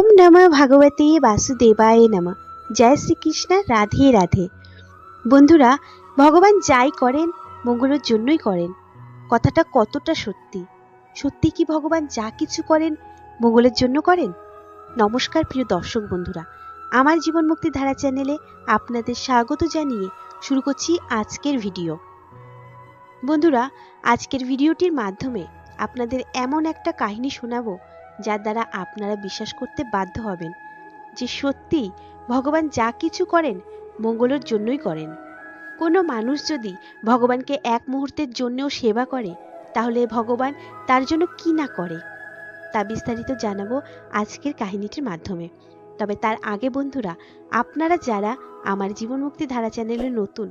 ওম নমঃ ভগবতে বাসুদেবায় নমঃ। জয় শ্রীকৃষ্ণ, রাধে রাধে। বন্ধুরা, ভগবান যাই করেন, মঙ্গলের জন্যই করেন। কথাটা কতটা সত্যি? সত্যি কি ভগবান যা কিছু করেন, মঙ্গলের জন্য করেন? নমস্কার প্রিয় দর্শক বন্ধুরা, আমার জীবন মুক্তি ধারা চ্যানেলে আপনাদের স্বাগত জানিয়ে শুরু করছি আজকের ভিডিও। বন্ধুরা, আজকের ভিডিওটির মাধ্যমে আপনাদের এমন একটা কাহিনী শোনাবো যার দ্বারা আপনারা বিশ্বাস করতে বাধ্য হবেন যে সত্যি ভগবান যা কিছু করেন মঙ্গলের জন্যই করেন। কোনো মানুষ যদি ভগবানকে এক মুহূর্তের জন্যও সেবা করে, তাহলে ভগবান তার জন্য কি না করে? তা বিস্তারিত জানাব আজকের কাহিনীটির মাধ্যমে। তবে তার আগে বন্ধুরা, আপনারা যারা আমার জীবন মুক্তি ধারা চ্যানেলে নতুন,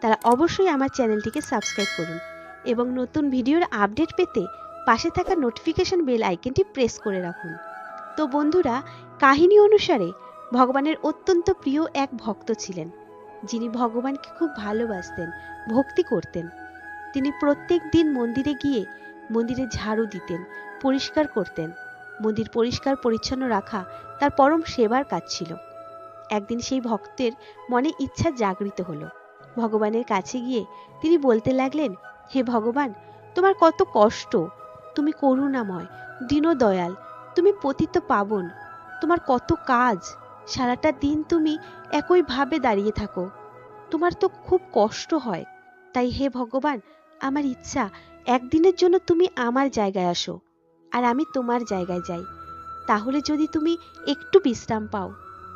তারা অবশ্যই আমার চ্যানেলটিকে সাবস্ক্রাইব করুন এবং নতুন ভিডিওর আপডেট পেতে পাশে থাকা নোটিফিকেশন বেল আইকনটি প্রেস করে রাখুন। তো বন্ধুরা, কাহিনী অনুসারে ভগবানের অত্যন্ত প্রিয় এক ভক্ত ছিলেন, যিনি ভগবানকে খুব ভালোবাসতেন, ভক্তি করতেন। তিনি প্রত্যেক দিন মন্দিরে গিয়ে মন্দিরে ঝাড়ু দিতেন, পরিষ্কার করতেন। মন্দির পরিষ্কার, পরিচ্ছন্ন রাখা তার পরম সেবার কাজ ছিল। একদিন সেই ভক্তের মনে ইচ্ছা জাগৃত হলো। ভগবানের কাছে গিয়ে তিনি বলতে লাগলেন, হে ভগবান, তোমার কত কষ্ট তুমি করুণাময়, দীনদয়াল, তুমি পতিত পাবন, তোমার কত কাজ, সারাটা দিন তুমি একইভাবে দাঁড়িয়ে থাকো। তোমার তো খুব কষ্ট হয়। তাই হে ভগবান, আমার ইচ্ছা, একদিনের জন্য তুমি আমার জায়গায় আসো, আর আমি তোমার জায়গায় যাই। তাহলে যদি তুমি একটু বিশ্রাম পাও,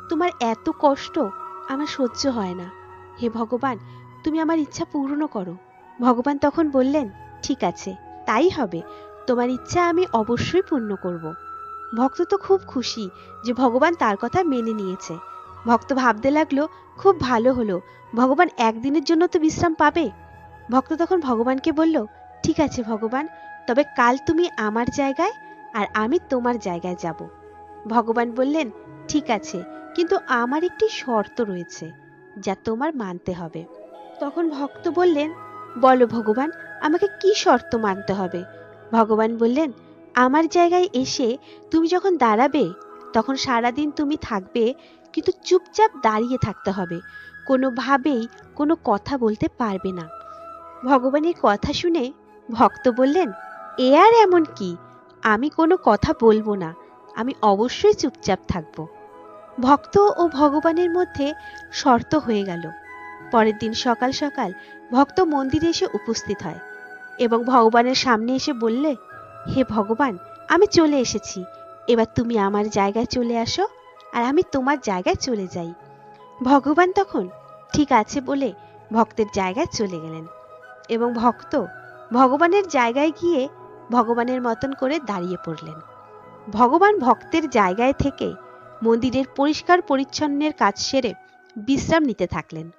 তোমার এত কষ্ট আমার সহ্য হয় না। হে ভগবান, তুমি আমার ইচ্ছা পূর্ণ করো। ভগবান তখন বললেন, ঠিক আছে, তাই হবে। তোমার ইচ্ছা আমি অবশ্যই পূর্ণ করব। ভক্ত তো খুব খুশি যে ভগবান তার কথা মেনে নিয়েছে। ভক্ত ভাবতে লাগল, খুব ভালো হলো, ভগবান একদিনের জন্য তো বিশ্রাম পাবে। ভক্ত তখন ভগবানকে বলল, ঠিক আছে ভগবান, তবে কাল তুমি আমার জায়গায় আর আমি তোমার জায়গায় যাব। ভগবান বললেন, ঠিক আছে, কিন্তু আমার একটি শর্ত রয়েছে, যা তোমার মানতে হবে। তখন ভক্ত বললেন, বলো ভগবান, আমাকে কি শর্ত মানতে হবে? ভগবান বললেন, আমার জায়গায় এসে তুমি যখন দাঁড়াবে, তখন সারাদিন তুমি থাকবে, কিন্তু চুপচাপ দাঁড়িয়ে থাকতে হবে। কোনোভাবেই কোনো কথা বলতে পারবে না। ভগবানের কথা শুনে ভক্ত বললেন, এ আর এমন কি? আমি কোনো কথা বলব না। আমি অবশ্যই চুপচাপ থাকব। ভক্ত ও ভগবানের মধ্যে শর্ত হয়ে গেল। পরের দিন সকাল সকাল ভক্ত মন্দিরে এসে উপস্থিত হয়। এবং ভগবানের সামনে এসে বললে, হে ভগবান, আমি চলে এসেছি। এবার তুমি আমার জায়গায় চলে আসো আর আমি তোমার জায়গায় চলে যাই। ভগবান তখন, ঠিক আছে বলে ভক্তের জায়গায় চলে গেলেন। এবং ভক্ত ভগবানের জায়গায় গিয়ে ভগবানের মতন করে দাঁড়িয়ে পড়লেন। ভগবান ভক্তের জায়গায় থেকে মন্দিরের পরিষ্কার পরিচ্ছন্নের কাজ সেরে বিশ্রাম নিতে থাকলেন।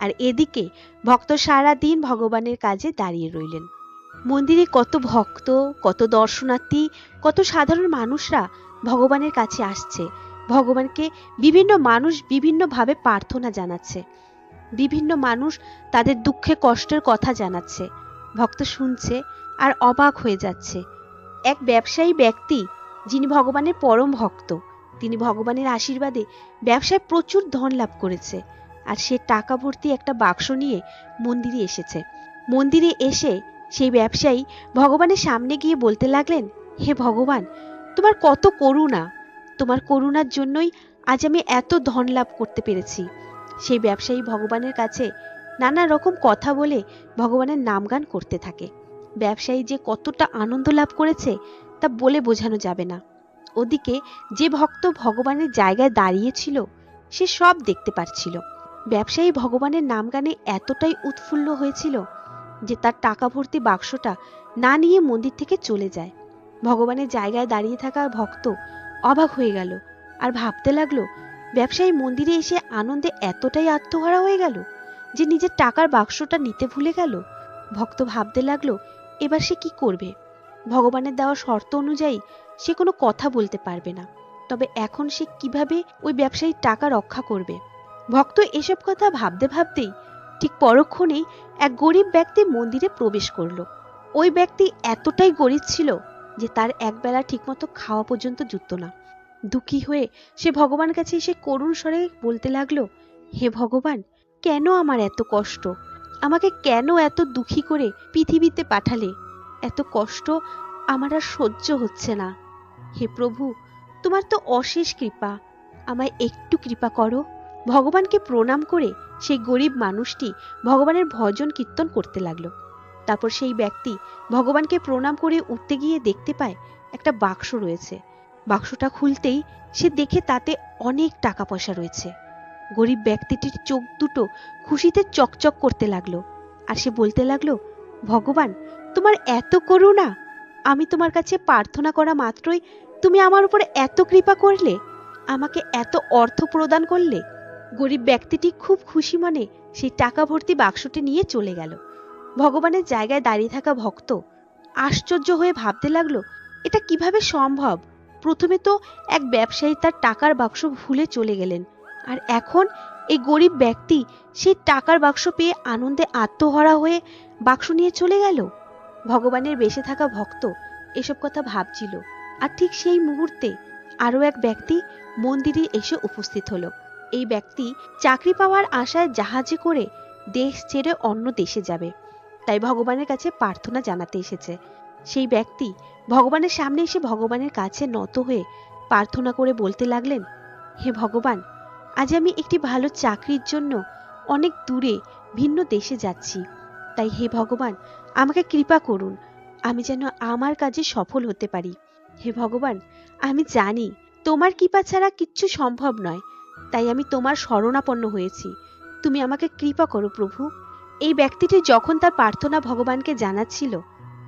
আর এদিকে ভক্ত সারা দিন ভগবানের কাজে দাঁড়িয়ে রইলেন। মন্দিরে কত ভক্ত, কত দর্শনার্থী, কত সাধারণ মানুষরা ভগবানের কাছে আসছে। ভগবানকে বিভিন্ন মানুষ বিভিন্নভাবে প্রার্থনা জানাচ্ছে। বিভিন্ন মানুষ তাদের দুঃখে, কষ্টের কথা জানাচ্ছে। ভক্ত শুনছে আর অবাক হয়ে যাচ্ছে। এক ব্যবসায়ী ব্যক্তি, যিনি ভগবানের পরম ভক্ত, তিনি ভগবানের আশীর্বাদে ব্যবসায় প্রচুর ধন লাভ করেছে আর সে টাকা ভর্তি একটা বাক্স নিয়ে মন্দিরে এসেছে। মন্দিরে এসে সেই ব্যবসায়ী ভগবানের সামনে গিয়ে বলতে লাগলেন, হে ভগবান, তোমার কত করুণা। তোমার করুণার জন্যই আজ আমি এত ধন লাভ করতে পেরেছি। সেই ব্যবসায়ী ভগবানের কাছে নানা রকম কথা বলে ভগবানের নামগান করতে থাকে। ব্যবসায়ী যে কতটা আনন্দ লাভ করেছে তা বলে বোঝানো যাবে না। ওদিকে যে ভক্ত ভগবানের জায়গায় দাঁড়িয়েছিল সে সব দেখতে পারছিল। ব্যবসায়ী ভগবানের নাম গানে এতটাই উৎফুল্ল হয়েছিল যে তার টাকা ভর্তি বাক্সটা না নিয়ে মন্দির থেকে চলে যায়। ভগবানের জায়গায় দাঁড়িয়ে থাকা ভক্ত অবাক হয়ে গেল আর ভাবতে লাগল, ব্যবসায়ী মন্দিরে এসে আনন্দে এতটাই আত্মহারা হয়ে গেল যে নিজের টাকার বাক্সটা নিতে ভুলে গেল। ভক্ত ভাবতে লাগল, এবার সে কি করবে? ভগবানের দেওয়া শর্ত অনুযায়ী সে কোনো কথা বলতে পারবে না। তবে এখন সে কীভাবে ওই ব্যবসায়ীর টাকা রক্ষা করবে? ভক্ত এসব কথা ভাবতে ভাবতেই ঠিক পরক্ষণেই এক গরিব ব্যক্তি মন্দিরে প্রবেশ করল। ওই ব্যক্তি এতটাই গরিব ছিল যে তার একবেলা ঠিকমতো খাওয়া পর্যন্ত জুটত না। দুঃখী হয়ে সে ভগবান কাছে এসে করুণ স্বরে বলতে লাগল, হে ভগবান, কেন আমার এত কষ্ট? আমাকে কেন এত দুঃখী করে পৃথিবীতে পাঠালে? এত কষ্ট আমার আর সহ্য হচ্ছে না। হে প্রভু, তোমার তো অশেষ কৃপা। আমায় একটু কৃপা করো। ভগবানকে প্রণাম করে সেই গরিব মানুষটি ভগবানের ভজন কীর্তন করতে লাগল। তারপর সেই ব্যক্তি ভগবানকে প্রণাম করে উঠতে গিয়ে দেখতে পায় একটা বাক্স রয়েছে। বাক্সটা খুলতেই সে দেখে তাতে অনেক টাকা পয়সা রয়েছে। গরিব ব্যক্তিটির চোখ দুটো খুশিতে চকচক করতে লাগল আর সে বলতে লাগল, ভগবান, তোমার এত করুণা! আমি তোমার কাছে প্রার্থনা করা মাত্রই তুমি আমার উপরে এত কৃপা করলে, আমাকে এত অর্থ প্রদান করলে গরিব ব্যক্তিটি খুব খুশি মনে সেই টাকা ভর্তি বাক্সটি নিয়ে চলে গেল। ভগবানের জায়গায় দাঁড়িয়ে থাকা ভক্ত আশ্চর্য হয়ে ভাবতে লাগল, এটা কীভাবে সম্ভব? প্রথমে তো এক ব্যবসায়ী তার টাকার বাক্স ভুলে চলে গেলেন, আর এখন এই গরিব ব্যক্তি সেই টাকার বাক্স পেয়ে আনন্দে আত্মহরা হয়ে বাক্স নিয়ে চলে গেল? ভগবানের বেঁচে থাকা ভক্ত এসব কথা ভাবছিল, আর ঠিক সেই মুহূর্তে আরও এক ব্যক্তি মন্দিরে এসে উপস্থিত হলো। এই ব্যক্তি চাকরি পাওয়ার আশায় জাহাজে করে দেশ ছেড়ে অন্য দেশে যাবে। তাই ভগবানের কাছে প্রার্থনা জানাতে এসেছে। সেই ব্যক্তি ভগবানের সামনে এসে ভগবানের কাছে নত হয়ে প্রার্থনা করে বলতে লাগলেন, হে ভগবান, আজ আমি একটি ভালো চাকরির জন্য অনেক দূরে ভিন্ন দেশে যাচ্ছি। তাই হে ভগবান, আমাকে কৃপা করুন, আমি যেন আমার কাজে সফল হতে পারি। হে ভগবান, আমি জানি তোমার কৃপা ছাড়া কিচ্ছু সম্ভব নয়। তাই আমি তোমার শরণাপন্ন হয়েছি। তুমি আমাকে কৃপা করো প্রভু। এই ব্যক্তিটি যখন তার প্রার্থনা ভগবানকে জানাচ্ছিল,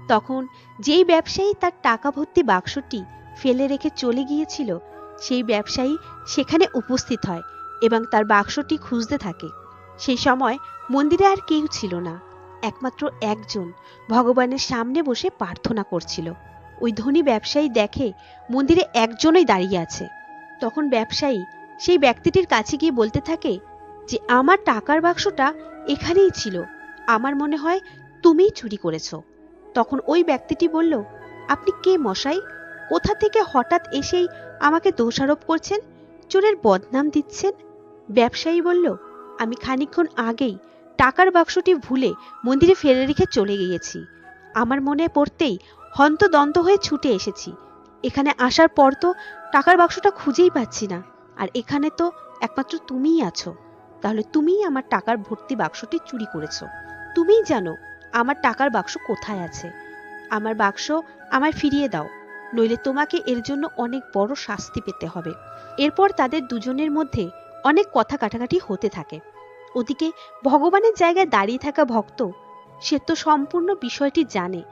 তখন যেই ব্যবসায়ী তার টাকা ভর্তি বাক্সটি ফেলে রেখে চলে গিয়েছিল, সেই ব্যবসায়ী সেখানে উপস্থিত হয় এবং তার বাক্সটি খুঁজতে থাকে। সেই সময় মন্দিরে আর কেউ ছিল না, একমাত্র একজন ভগবানের সামনে বসে প্রার্থনা করছিল। ওই ধনী ব্যবসায়ী দেখে মন্দিরে একজনই দাঁড়িয়ে আছে। তখন ব্যবসায়ী সেই ব্যক্তিটির কাছে গিয়ে বলতে থাকে যে, আমার টাকার বাক্সটা এখানেই ছিল। আমার মনে হয় তুমিই চুরি করেছ। তখন ওই ব্যক্তিটি বলল, আপনি কে মশাই? কোথা থেকে হঠাৎ এসেই আমাকে দোষারোপ করছেন? চোরের বদনাম দিচ্ছেন? ব্যবসায়ী বলল, আমি খানিকক্ষণ আগেই টাকার বাক্সটি ভুলে মন্দিরে ফেলে রেখে চলে গিয়েছি। আমার মনে পড়তেই হন্তদন্ত হয়ে ছুটে এসেছি। এখানে আসার পর তো টাকার বাক্সটা খুঁজেই পাচ্ছি না। আর এখানে তো একমাত্র তুমিই আছো। তাহলে তুমিই আমার টাকার ভর্তি বাক্সটি চুরি করেছ। তুমিই জানো আমার টাকার বাক্স কোথায় আছে। আমার বাক্স আমায় ফিরিয়ে দাও, নইলে তোমাকে এর জন্য অনেক বড় শাস্তি পেতে হবে। এরপর তাদের দুজনের মধ্যে অনেক কথা কাটাকাটি হতে থাকে। ওদিকে ভগবানের জায়গায় দাঁড়িয়ে থাকা ভক্ত, সে তো সম্পূর্ণ বিষয়টি জানে,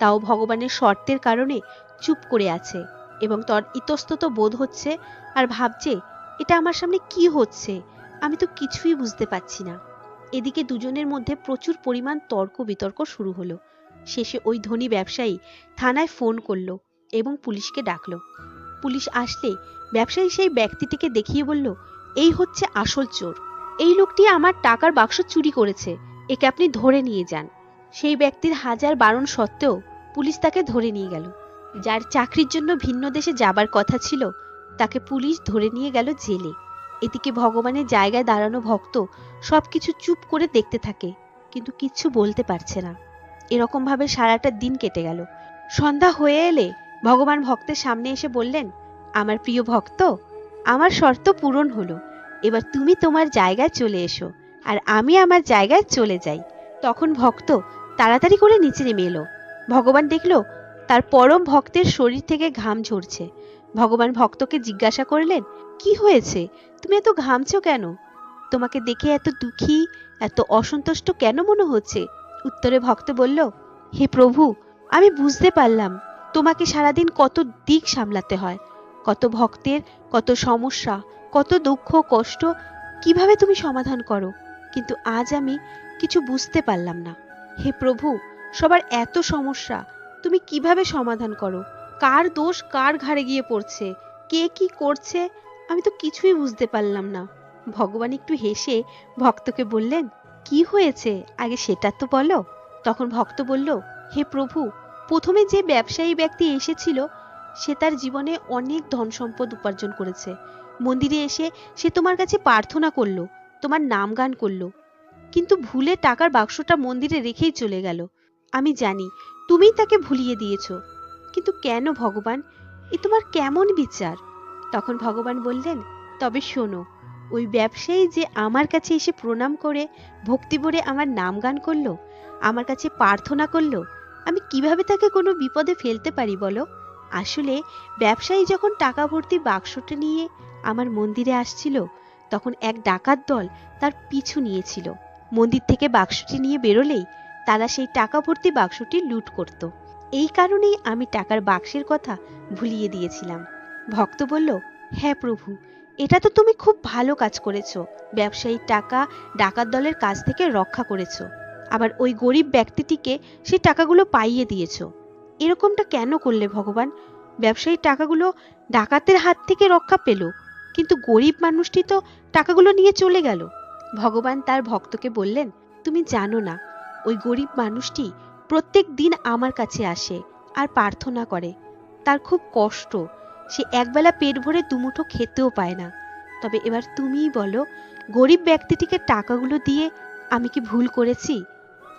তাও ভগবানের শর্তের কারণে চুপ করে আছে এবং তার, ইতস্তত বোধ হচ্ছে আর ভাবছে এটা আমার সামনে কি হচ্ছে? আমি তো কিছুই বুঝতে পারছি না। এদিকে দুজনের মধ্যে প্রচুর পরিমাণ তর্ক বিতর্ক শুরু হলো। শেষে ওই ধনী ব্যবসায়ী থানায় ফোন করল এবং পুলিশকে ডাকলো। পুলিশ আসলে ব্যবসায়ী সেই ব্যক্তিটিকে দেখিয়ে বলল, এই হচ্ছে আসল চোর। এই লোকটি আমার টাকার বাক্স চুরি করেছে। একে আপনি ধরে নিয়ে যান। সেই ব্যক্তির হাজার বারণ সত্ত্বেও পুলিশ তাকে ধরে নিয়ে গেল। যার চাকরির জন্য ভিন্ন দেশে যাবার কথা ছিল তাকে পুলিশ ধরে নিয়ে গেল জেলে। এদিকে ভগবানের জায়গায় দাঁড়ানো ভক্ত সবকিছু চুপ করে দেখতে থাকে, কিন্তু কিচ্ছু বলতে পারছে না। এরকম ভাবে সারাটা দিন কেটে গেল। সন্ধ্যা হয়ে এলে ভগবান ভক্তের সামনে এসে বললেন, আমার প্রিয় ভক্ত, আমার শর্ত পূরণ হলো। এবার তুমি তোমার জায়গায় চলে এসো, আর আমি আমার জায়গায় চলে যাই তখন ভক্ত তাড়াতাড়ি করে নিচে নেমে এলো। ভগবান দেখল, তার পরম ভক্তের শরীর থেকে ঘাম ঝরছে। ভগবান ভক্তকে জিজ্ঞাসা করলেন, কি হয়েছে? তুমি এত ঘামছো কেন? তোমাকে দেখে এত দুঃখী, এত অসন্তুষ্ট কেন মনে হচ্ছে? উত্তরে ভক্ত বলল, হে প্রভু, আমি বুঝতে পারলাম, তোমাকে সারাদিন কত দিক সামলাতে হয়, কত ভক্তের, কত সমস্যা, কত দুঃখ, কষ্ট, কীভাবে তুমি সমাধান করো? কিন্তু আজ আমি কিছু বুঝতে পারলাম না। হে প্রভু, সবার এত সমস্যা, তুমি কীভাবে সমাধান করো? কার দোষ কার ঘাড়ে গিয়ে পড়ছে? কে কি করছে? আমি তো কিছুই বুঝতে পারলাম না। ভগবান একটু হেসে ভক্তকে বললেন, কি হয়েছে? আগে সেটা তো বলো। তখন ভক্ত বলল, হে প্রভু, প্রথমে যে ব্যবসায়ী ব্যক্তি এসেছিল, সে তার জীবনে অনেক ধন সম্পদ উপার্জন করেছে। মন্দিরে এসে সে তোমার কাছে প্রার্থনা করল, তোমার নাম গান করল। কিন্তু ভুলে টাকার বাক্সটা মন্দিরে রেখেই চলে গেল। আমি জানি, তুমিই তাকে ভুলিয়ে দিয়েছ। কিন্তু কেন ভগবান? এ তোমার কেমন বিচার? তখন ভগবান বললেন, তবে শোনো, ওই ব্যবসায়ী যে আমার কাছে এসে প্রণাম করে, ভক্তি ভরে আমার নাম গান করল, আমার কাছে প্রার্থনা করল, আমি কীভাবে তাকে কোনো বিপদে ফেলতে পারি বলো? আসলে ব্যবসায়ী যখন টাকা ভর্তি বাক্সটা নিয়ে আমার মন্দিরে আসছিল, তখন এক ডাকাত দল তার পিছু নিয়েছিল। মন্দির থেকে বাক্সটি নিয়ে বেরোলেই তারা সেই টাকা ভর্তি বাক্সটি লুট করত। এই কারণেই আমি টাকার বাক্সের কথা ভুলিয়ে দিয়েছিলাম। ভক্ত বলল হ্যাঁ প্রভু, এটা তো তুমি খুব ভালো কাজ করেছ। ব্যবসায়ীর টাকা ডাকাত দলের কাছ থেকে রক্ষা করেছ। আবার ওই গরিব ব্যক্তিটিকে সেই টাকাগুলো পাইয়ে দিয়েছ। এরকমটা কেন করলে ভগবান? ব্যবসায়ীর টাকাগুলো ডাকাতের হাত থেকে রক্ষা পেল, কিন্তু গরিব মানুষটি তো টাকাগুলো নিয়ে চলে গেল। ভগবান তার ভক্তকে বললেন, তুমি জানো না, ওই গরিব মানুষটি প্রত্যেক দিন আমার কাছে আসে আর প্রার্থনা করে। তার খুব কষ্ট। সে একবেলা পেট ভরে দুমুঠো খেতেও পায় না। তবে এবার তুমিই বলো, গরিব ব্যক্তিটিকে টাকাগুলো দিয়ে আমি কি ভুল করেছি?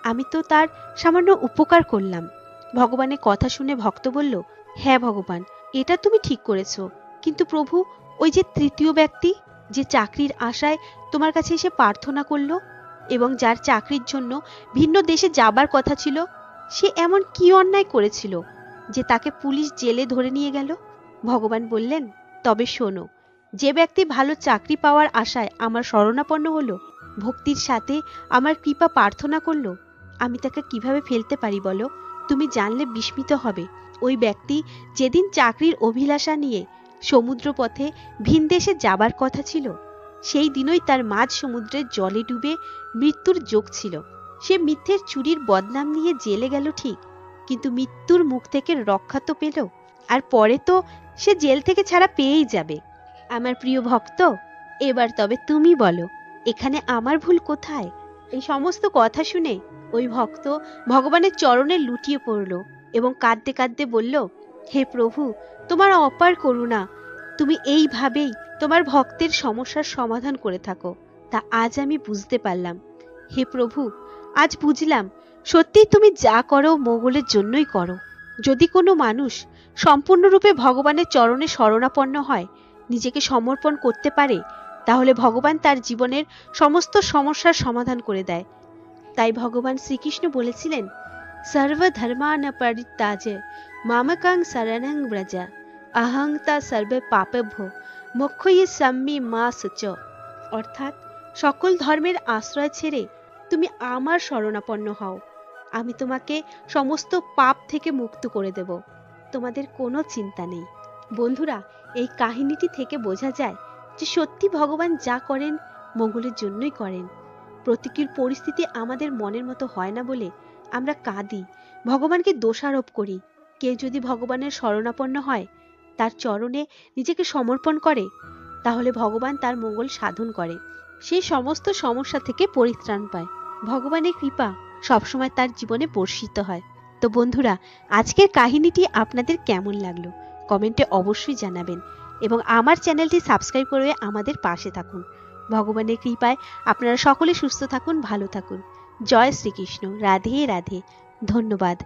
আমি তো তার সামান্য উপকার করলাম। ভগবানের কথা শুনে ভক্ত বলল হ্যাঁ ভগবান, এটা তুমি ঠিক করেছ। কিন্তু প্রভু, ওই যে তৃতীয় ব্যক্তি, যে চাকরির আশায় তোমার কাছে এসে প্রার্থনা করল এবং যার চাকরির জন্য ভিন্ন দেশে যাবার কথা ছিল সে এমন কি অন্যায় করেছিল যে তাকে পুলিশ জেলে ধরে নিয়ে গেল? ভগবান বললেন, তবে শোনো, যে ব্যক্তি ভালো চাকরি পাওয়ার আশায় আমার শরণাপন্ন হলো, ভক্তির সাথে আমার কৃপা প্রার্থনা করল, আমি তাকে কীভাবে ফেলতে পারি বলো? তুমি জানলে বিস্মিত হবে। ওই ব্যক্তি যেদিন চাকরির অভিলাষা নিয়ে সমুদ্র পথে ভিন দেশে যাবার কথা ছিল, সেই দিনই তার মাঝ সমুদ্রের জলে ডুবে মৃত্যুর যোগ ছিল। সে মিথ্যের চুরির বদনাম নিয়ে জেলে গেল ঠিক, কিন্তু মৃত্যুর মুখ থেকে রক্ষা তো পেল, আর পরে তো সে জেল থেকে ছাড়া পেয়েই যাবে। আমার প্রিয় ভক্ত, এবার তবে তুমি বলো, এখানে আমার ভুল কোথায়? এই সমস্ত কথা শুনে ওই ভক্ত ভগবানের চরণে লুটিয়ে পড়ল এবং কাঁদতে কাঁদতে বলল, হে প্রভু, তোমার অপার করুণা, তুমি এইভাবেই তোমার ভক্তের সমস্যার সমাধান করে থাকো, তা আজ আমি বুঝতে পারলাম। হে প্রভু আজ বুঝলাম সত্যি তুমি যা করো মোগলের জন্যই করো। যদি কোনো মানুষ সম্পূর্ণরূপে ভগবানের চরণে শরণাপন্ন হয়, নিজেকে সমর্পণ করতে পারে, তাহলে ভগবান তার জীবনের সমস্ত সমস্যার সমাধান করে দেয়। তাই ভগবান শ্রীকৃষ্ণ বলেছিলেন সর্বধর্মান পরিত্যাজে মামকাং শরণং ব্রজা, অহং তা সর্বে পাপভ্য, মোক্ষয়ে সাম্মি মা সুচ। অর্থাৎ সকল ধর্মের আশ্রয় ছেড়ে তুমি আমার শরণাপন্ন হও। আমি তোমাকে সমস্ত পাপ থেকে মুক্ত করে দেব। তোমাদের কোনো চিন্তা নেই। বন্ধুরা, এই কাহিনীটি থেকে বোঝা যায় যে সত্যি ভগবান যা করেন, মঙ্গলের জন্যই করেন। প্রতিকূল পরিস্থিতি আমাদের মনের মতো হয় না বলে আমরা কাঁদি, ভগবানকে দোষারোপ করি। কেউ যদি ভগবানের শরণাপন্ন হয়, তার চরণে নিজেকে সমর্পণ করে, তাহলে ভগবান তার মঙ্গল সাধন করে। সেই সমস্ত সমস্যা থেকে পরিত্রাণ পায়। ভগবানের কৃপা সবসময় তার জীবনে বর্ষিত হয়। তো বন্ধুরা, আজকের কাহিনীটি আপনাদের কেমন লাগল? কমেন্টে অবশ্যই জানাবেন এবং আমার চ্যানেলটি সাবস্ক্রাইব করে আমাদের পাশে থাকুন। ভগবানের কৃপায় আপনারা সকলে সুস্থ থাকুন, ভালো থাকুন। জয় শ্রীকৃষ্ণ। রাধে রাধে। ধন্যবাদ।